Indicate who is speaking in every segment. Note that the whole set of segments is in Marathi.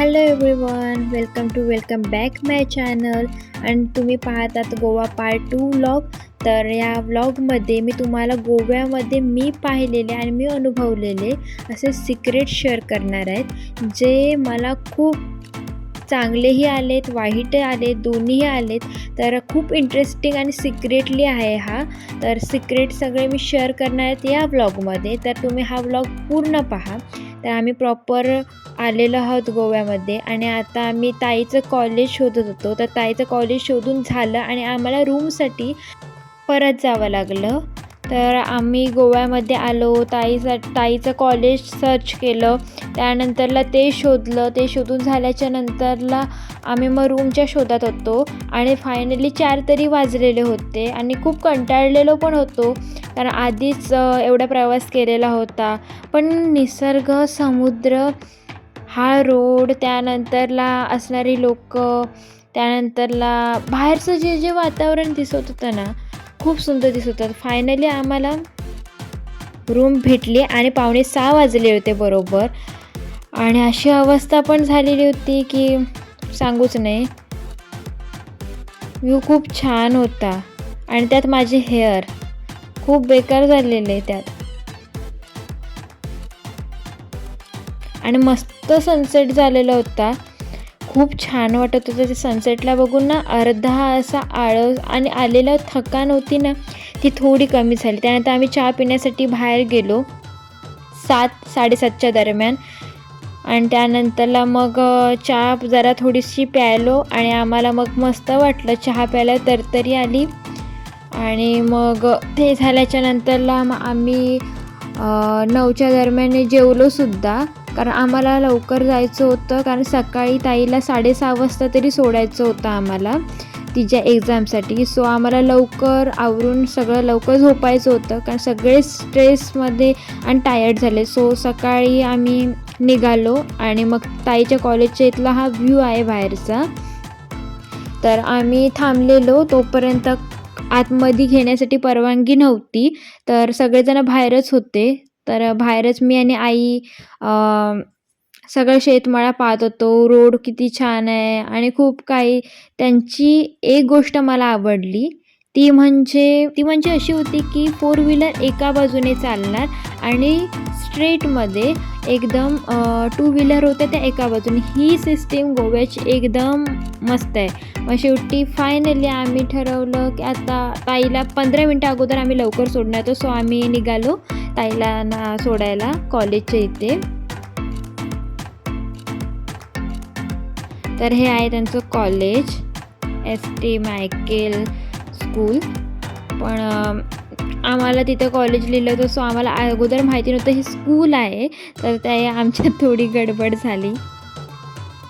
Speaker 1: Hello everyone welcome to welcome back my channel आणि तुम्ही पाहतात गोवा पार्ट टू व्लॉग तर या व्लॉगमध्ये मी तुम्हाला गोव्यामध्ये मी पाहिलेले आणि मी अनुभवलेले असे सिक्रेट शेअर करणार आहेत जे मला खूप चांगलेही आलेत वाईट आलेत दोन्हीही आलेत. तर खूप इंटरेस्टिंग आणि सिक्रेटली आहे हा. तर सिक्रेट सगळे मी शेअर करणार आहेत या ब्लॉगमध्ये तर तुम्ही हा व्लॉग पूर्ण पहा. तर आम्ही प्रॉपर आलेलो आहोत गोव्यामध्ये आणि आता आम्ही ताईचं कॉलेज शोधत होतो. तर ताईचं कॉलेज शोधून झालं आणि आम्हाला रूमसाठी परत जावं लागलं. तर आम्ही गोव्यामध्ये आलो ताईचा ताईचं कॉलेज सर्च केलं. त्यानंतरला ते शोधलं. ते शोधून झाल्याच्या नंतरला आम्ही मग रूमच्या शोधात होतो आणि फायनली चार तरी वाजलेले होते आणि खूप कंटाळलेलो पण होतो. कारण आधीच एवढा प्रवास केलेला होता. पण निसर्ग समुद्र हा रोड त्यानंतरला असणारी लोक त्यानंतरला बाहेरचं जे जे वातावरण दिसत होतं ना खूप सुंदर दिसत होतात फायनली आम्हाला रूम भेटली आणि पावणे सहा वाजले होते बरोबर. आणि अशी अवस्था पण झालेली होती की सांगूच नाही. व्ह्यू खूप छान होता. आणि त्यात माझे हेअर खूप बेकार झालेले त्यात. आणि मस्त सनसेट झालेला होता. खूप छान वाटत होतं ते सनसेटला बघून ना अर्धा असा आळस आणि आलेला थकान होती ना ती थोडी कमी झाली. त्यानंतर आम्ही चहा पिण्यासाठी बाहेर गेलो सात साडेसातच्या दरम्यान. आणि त्यानंतरला मग चहा जरा थोडीशी प्यायलो आणि आम्हाला मग मस्त वाटलं. चहा प्यायला तरतरी आली. आणि मग ते झाल्याच्या नंतरला मग आम्ही नऊच्या दरम्यान जेवलोसुद्धा कारण आम्हाला लवकर जायचं होतं कारण सकाळी ताईला साडेसहा वाजता तरी सोडायचं होतं आम्हाला तिच्या एक्झामसाठी सो आम्हाला लवकर आवरून सगळं लवकर झोपायचं होतं कारण सगळे स्ट्रेसमध्ये आणि टायर्ड झाले. सो सकाळी आम्ही निघालो आणि मग ताईच्या कॉलेजच्या इथला हा व्ह्यू आहे बाहेरचा. तर आम्ही थांबलेलो तोपर्यंत आतमध्ये घेण्यासाठी परवानगी नव्हती. तर सगळेजण बाहेरच होते. तर बाहेरच मी आणि आई सगळं शेतमाळा पाहत होतो. रोड किती छान आहे आणि खूप काही. त्यांची एक गोष्ट मला आवडली. ती म्हणजे ती म्हणजे अशी होती की फोर व्हीलर एका बाजूने चालणार आणि स्ट्रेटमध्ये एकदम टू व्हीलर होत्या त्या एका बाजूने. ही सिस्टीम गोव्याची एकदम मस्त आहे. मग शेवटी फायनली आम्ही ठरवलं की आता ताईला पंधरा मिनटं अगोदर आम्ही लवकर सोडणार होतो. सो आम्ही निघालो. ताईला ना सोडायला कॉलेजच्या इथे. तर हे आहे त्यांचं college S T Michael school पण आम्हाला तिथं कॉलेज लिहिलं होतं सो आम्हाला अगोदर माहिती नव्हतं हे स्कूल आहे. तर त्या आमच्यात थोडी गडबड झाली.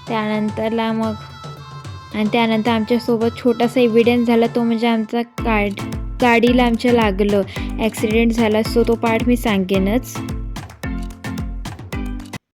Speaker 1: त्यानंतरला मग आणि त्यानंतर आमच्यासोबत छोटासा एव्हिडन्स झाला तो म्हणजे आमचा कार्ड गाडीला आमच्या लागलं. ॲक्सिडेंट झाला सो तो पार्ट मी सांगेनच.